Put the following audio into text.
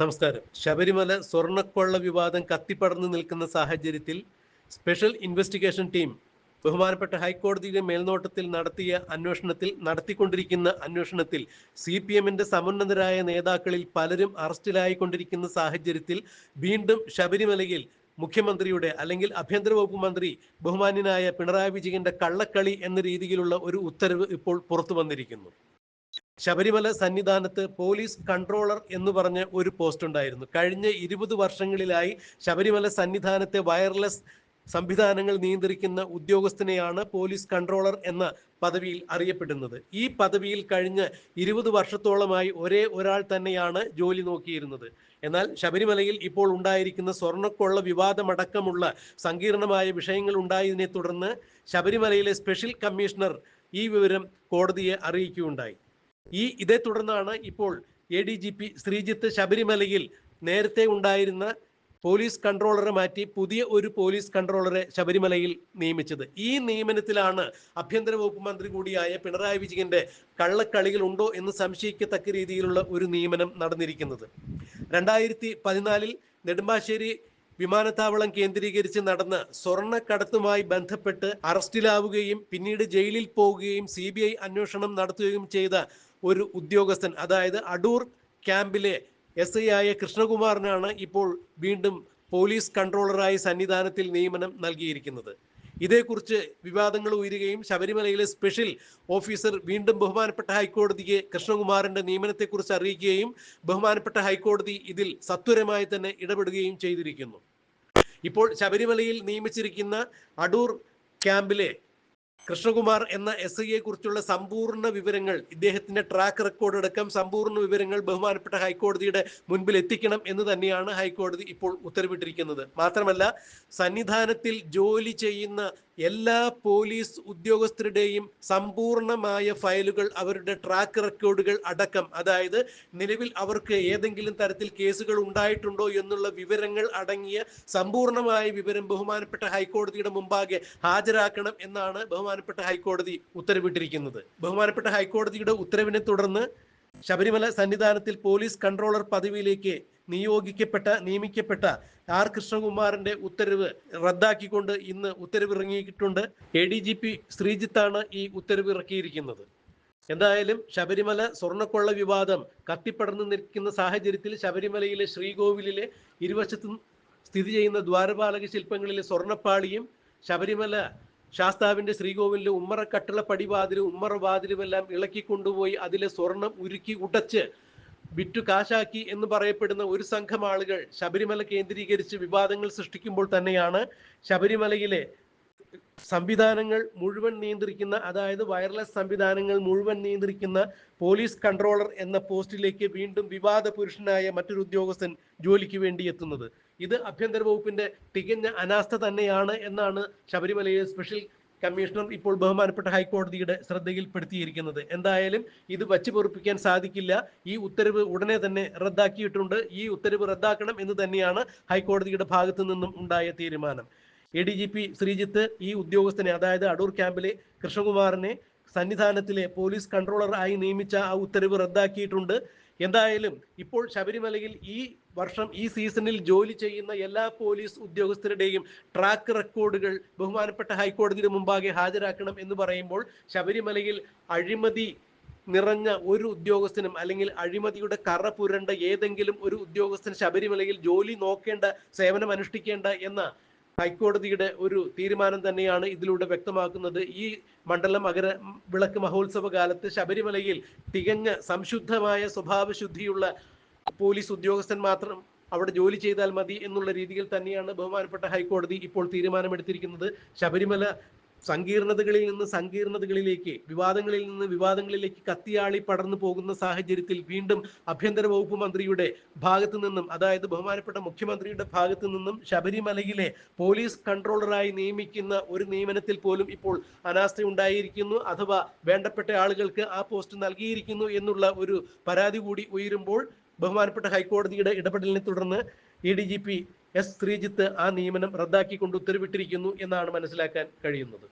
നമസ്കാരം. ശബരിമല സ്വർണക്കൊള്ള വിവാദം കത്തിപ്പടർന്നു നിൽക്കുന്ന സാഹചര്യത്തിൽ സ്പെഷ്യൽ ഇൻവെസ്റ്റിഗേഷൻ ടീം ബഹുമാനപ്പെട്ട ഹൈക്കോടതിയുടെ മേൽനോട്ടത്തിൽ നടത്തിയ അന്വേഷണത്തിൽ നടത്തിക്കൊണ്ടിരിക്കുന്ന അന്വേഷണത്തിൽ സി പി എമ്മിന്റെ സമുന്നതരായ നേതാക്കളിൽ പലരും അറസ്റ്റിലായിക്കൊണ്ടിരിക്കുന്ന സാഹചര്യത്തിൽ വീണ്ടും ശബരിമലയിൽ മുഖ്യമന്ത്രിയുടെ അല്ലെങ്കിൽ ആഭ്യന്തര വകുപ്പ് മന്ത്രി ബഹുമാന്യനായ പിണറായി വിജയന്റെ കള്ളക്കളി എന്ന രീതിയിലുള്ള ഒരു ഉത്തരവ് ഇപ്പോൾ പുറത്തു വന്നിരിക്കുന്നു. ശബരിമല സന്നിധാനത്ത് പോലീസ് കൺട്രോളർ എന്ന് പറഞ്ഞ ഒരു പോസ്റ്റ് ഉണ്ടായിരുന്നു. കഴിഞ്ഞ ഇരുപത് വർഷങ്ങളിലായി ശബരിമല സന്നിധാനത്തെ വയർലെസ് സംവിധാനങ്ങൾ നിയന്ത്രിക്കുന്ന ഉദ്യോഗസ്ഥനെയാണ് പോലീസ് കൺട്രോളർ എന്ന പദവിയിൽ അറിയപ്പെടുന്നത്. ഈ പദവിയിൽ കഴിഞ്ഞ ഇരുപത് വർഷത്തോളമായി ഒരേ ഒരാൾ തന്നെയാണ് ജോലി നോക്കിയിരുന്നത്. എന്നാൽ ശബരിമലയിൽ ഇപ്പോൾ ഉണ്ടായിരിക്കുന്ന സ്വർണക്കൊള്ള വിവാദമടക്കമുള്ള സങ്കീർണമായ വിഷയങ്ങൾ ഉണ്ടായതിനെ തുടർന്ന് ശബരിമലയിലെ സ്പെഷ്യൽ കമ്മീഷണർ ഈ വിവരം കോടതിയെ അറിയിക്കുകയുണ്ടായി. ഈ ഇതേ തുടർന്നാണ് ഇപ്പോൾ A D G P Sreejith ശബരിമലയിൽ നേരത്തെ ഉണ്ടായിരുന്ന പോലീസ് കൺട്രോളറെ മാറ്റി പുതിയ ഒരു പോലീസ് കൺട്രോളറെ ശബരിമലയിൽ നിയമിച്ചത്. ഈ നിയമനത്തിലാണ് ആഭ്യന്തര വകുപ്പ് മന്ത്രി കൂടിയായ പിണറായി വിജയന്റെ കള്ളക്കളികൾ ഉണ്ടോ എന്ന് സംശയിക്കത്തക്ക രീതിയിലുള്ള ഒരു നിയമനം നടന്നിരിക്കുന്നത്. രണ്ടായിരത്തി പതിനാലിൽ നെടുമ്പാശ്ശേരി വിമാനത്താവളം കേന്ദ്രീകരിച്ച് നടന്ന സ്വർണക്കടത്തുമായി ബന്ധപ്പെട്ട് അറസ്റ്റിലാവുകയും പിന്നീട് ജയിലിൽ പോവുകയും സി ബി ഐ അന്വേഷണം നടത്തുകയും ചെയ്ത ഒരു ഉദ്യോഗസ്ഥൻ അതായത് അടൂർ ക്യാമ്പിലെ എസ് ഐ ആയ കൃഷ്ണകുമാറിനാണ് ഇപ്പോൾ വീണ്ടും പോലീസ് കൺട്രോളറായി സന്നിധാനത്തിൽ നിയമനം നൽകിയിരിക്കുന്നത്. ഇതേക്കുറിച്ച് വിവാദങ്ങൾ ഉയരുകയും ശബരിമലയിലെ സ്പെഷ്യൽ ഓഫീസർ വീണ്ടും ബഹുമാനപ്പെട്ട ഹൈക്കോടതിയെ കൃഷ്ണകുമാറിന്റെ നിയമനത്തെക്കുറിച്ച് അറിയിക്കുകയും ബഹുമാനപ്പെട്ട ഹൈക്കോടതി ഇതിൽ സത്വരമായി തന്നെ ഇടപെടുകയും ചെയ്തിരിക്കുന്നു. ഇപ്പോൾ ശബരിമലയിൽ നിയമിച്ചിരിക്കുന്ന അടൂർ ക്യാമ്പിലെ കൃഷ്ണകുമാർ എന്ന എസ് ഐയെ കുറിച്ചുള്ള സമ്പൂർണ വിവരങ്ങൾ ഇദ്ദേഹത്തിന്റെ ട്രാക്ക് റെക്കോർഡ് അടക്കം സമ്പൂർണ വിവരങ്ങൾ ബഹുമാനപ്പെട്ട ഹൈക്കോടതിയുടെ മുൻപിൽ എത്തിക്കണം എന്ന് തന്നെയാണ് ഹൈക്കോടതി ഇപ്പോൾ ഉത്തരവിട്ടിരിക്കുന്നത്. മാത്രമല്ല സന്നിധാനത്തിൽ ജോലി ചെയ്യുന്ന എല്ലാ പോലീസ് ഉദ്യോഗസ്ഥരുടെയും സമ്പൂർണമായ ഫയലുകൾ അവരുടെ ട്രാക്ക് റെക്കോർഡുകൾ അടക്കം അതായത് നിലവിൽ അവർക്ക് ഏതെങ്കിലും തരത്തിൽ കേസുകൾ ഉണ്ടായിട്ടുണ്ടോ എന്നുള്ള വിവരങ്ങൾ അടങ്ങിയ സമ്പൂർണമായ വിവരം ബഹുമാനപ്പെട്ട ഹൈക്കോടതിയുടെ മുമ്പാകെ ഹാജരാക്കണം എന്നാണ് ബഹുമാനപ്പെട്ട ഹൈക്കോടതി ഉത്തരവിട്ടിരിക്കുന്നത്. ബഹുമാനപ്പെട്ട ഹൈക്കോടതിയുടെ ഉത്തരവിനെ തുടർന്ന് ശബരിമല സന്നിധാനത്തിൽ പോലീസ് കൺട്രോളർ പദവിയിലേക്ക് നിയോഗിക്കപ്പെട്ട നിയമിക്കപ്പെട്ട ആർ. കൃഷ്ണകുമാറിന്റെ ഉത്തരവ് റദ്ദാക്കിക്കൊണ്ട് ഇന്ന് ഉത്തരവ് ഇറങ്ങിയിട്ടുണ്ട് എ ഡി ജി പി ശ്രീജിത്താണ് ഈ ഉത്തരവ് ഇറക്കിയിരിക്കുന്നത് എന്തായാലും ശബരിമല സ്വർണക്കൊള്ള വിവാദം കത്തിപ്പടർന്നു നിൽക്കുന്ന സാഹചര്യത്തിൽ ശബരിമലയിലെ ശ്രീകോവിലിലെ ഇരുവശത്തും സ്ഥിതി ചെയ്യുന്ന ദ്വാരപാലക ശില്പങ്ങളിലെ സ്വർണപ്പാളിയും ശബരിമല ശാസ്താവിന്റെ ഉമ്മറ കട്ടിള പടിവാതിലും ഉമ്മറ വാതിലുമെല്ലാം ഇളക്കി കൊണ്ടുപോയി അതിലെ സ്വർണം ഉരുക്കി ഉടച്ച് വിറ്റു കാശാക്കി എന്ന് പറയപ്പെടുന്ന ഒരു സംഘം ആളുകൾ ശബരിമല കേന്ദ്രീകരിച്ച് വിവാദങ്ങൾ സൃഷ്ടിക്കുമ്പോൾ തന്നെയാണ് ശബരിമലയിലെ സംവിധാനങ്ങൾ മുഴുവൻ നിയന്ത്രിക്കുന്ന അതായത് വയർലെസ് സംവിധാനങ്ങൾ മുഴുവൻ നിയന്ത്രിക്കുന്ന പോലീസ് കൺട്രോളർ എന്ന പോസ്റ്റിലേക്ക് വീണ്ടും വിവാദ പുരുഷനായ മറ്റൊരു ഉദ്യോഗസ്ഥൻ ജോലിക്ക് വേണ്ടി എത്തുന്നത്. ഇത് ആഭ്യന്തര വകുപ്പിന്റെ തികഞ്ഞ അനാസ്ഥ തന്നെയാണ് എന്നാണ് ശബരിമലയിലെ സ്പെഷ്യൽ കമ്മീഷണർ ഇപ്പോൾ ബഹുമാനപ്പെട്ട ഹൈക്കോടതിയുടെ ശ്രദ്ധയിൽപ്പെടുത്തിയിരിക്കുന്നത്. എന്തായാലും ഇത് വച്ചു പൊറുപ്പിക്കാൻ സാധിക്കില്ല. ഈ ഉത്തരവ് ഉടനെ തന്നെ റദ്ദാക്കിയിട്ടുണ്ട്. ഈ ഉത്തരവ് റദ്ദാക്കണം എന്ന് തന്നെയാണ് ഹൈക്കോടതിയുടെ ഭാഗത്തു നിന്നും ഉണ്ടായ തീരുമാനം. A D G P Sreejith ഈ ഉദ്യോഗസ്ഥനെ അതായത് അടൂർ ക്യാമ്പിലെ കൃഷ്ണകുമാറിനെ സന്നിധാനത്തിലെ പോലീസ് കൺട്രോളർ ആയി നിയമിച്ച ആ ഉത്തരവ് റദ്ദാക്കിയിട്ടുണ്ട്. എന്തായാലും ഇപ്പോൾ ശബരിമലയിൽ ഈ വർഷം ഈ സീസണിൽ ജോലി ചെയ്യുന്ന എല്ലാ പോലീസ് ഉദ്യോഗസ്ഥരുടെയും ട്രാക്ക് റെക്കോർഡുകൾ ബഹുമാനപ്പെട്ട ഹൈക്കോടതിയുടെ മുമ്പാകെ ഹാജരാക്കണം എന്ന് പറയുമ്പോൾ ശബരിമലയിൽ അഴിമതി നിറഞ്ഞ ഒരു ഉദ്യോഗസ്ഥനും അല്ലെങ്കിൽ അഴിമതിയുടെ കറ പുരണ്ട ഏതെങ്കിലും ഒരു ഉദ്യോഗസ്ഥൻ ശബരിമലയിൽ ജോലി നോക്കേണ്ട സേവനം അനുഷ്ഠിക്കേണ്ട എന്ന ഹൈക്കോടതിയുടെ ഒരു തീരുമാനം തന്നെയാണ് ഇതിലൂടെ വ്യക്തമാക്കുന്നത്. ഈ മണ്ഡലം മകര വിളക്ക് മഹോത്സവ കാലത്ത് ശബരിമലയിൽ തികഞ്ഞ സംശുദ്ധമായ സ്വഭാവശുദ്ധിയുള്ള പോലീസ് ഉദ്യോഗസ്ഥൻ മാത്രം അവിടെ ജോലി ചെയ്താൽ മതി എന്നുള്ള രീതിയിൽ തന്നെയാണ് ബഹുമാനപ്പെട്ട ഹൈക്കോടതി ഇപ്പോൾ തീരുമാനമെടുത്തിരിക്കുന്നത്. ശബരിമല സങ്കീർണതകളിൽ നിന്ന് സങ്കീർണതകളിലേക്ക് വിവാദങ്ങളിൽ നിന്ന് വിവാദങ്ങളിലേക്ക് കത്തിയാളി പടർന്നു പോകുന്ന സാഹചര്യത്തിൽ വീണ്ടും ആഭ്യന്തര വകുപ്പ് മന്ത്രിയുടെ ഭാഗത്തു നിന്നും അതായത് ബഹുമാനപ്പെട്ട മുഖ്യമന്ത്രിയുടെ ഭാഗത്തു നിന്നും ശബരിമലയിലെ പോലീസ് കൺട്രോളറായി നിയമിക്കുന്ന ഒരു നിയമനത്തിൽ പോലും ഇപ്പോൾ അനാസ്ഥ ഉണ്ടായിരിക്കുന്നു അഥവാ വേണ്ടപ്പെട്ട ആളുകൾക്ക് ആ പോസ്റ്റ് നൽകിയിരിക്കുന്നു എന്നുള്ള ഒരു പരാതി കൂടി ഉയരുമ്പോൾ ബഹുമാനപ്പെട്ട ഹൈക്കോടതിയുടെ ഇടപെടലിനെ തുടർന്ന് A D G P S Sreejith ആ നിയമനം റദ്ദാക്കിക്കൊണ്ട് ഉത്തരവിട്ടിരിക്കുന്നു എന്നാണ് മനസ്സിലാക്കാൻ കഴിയുന്നത്.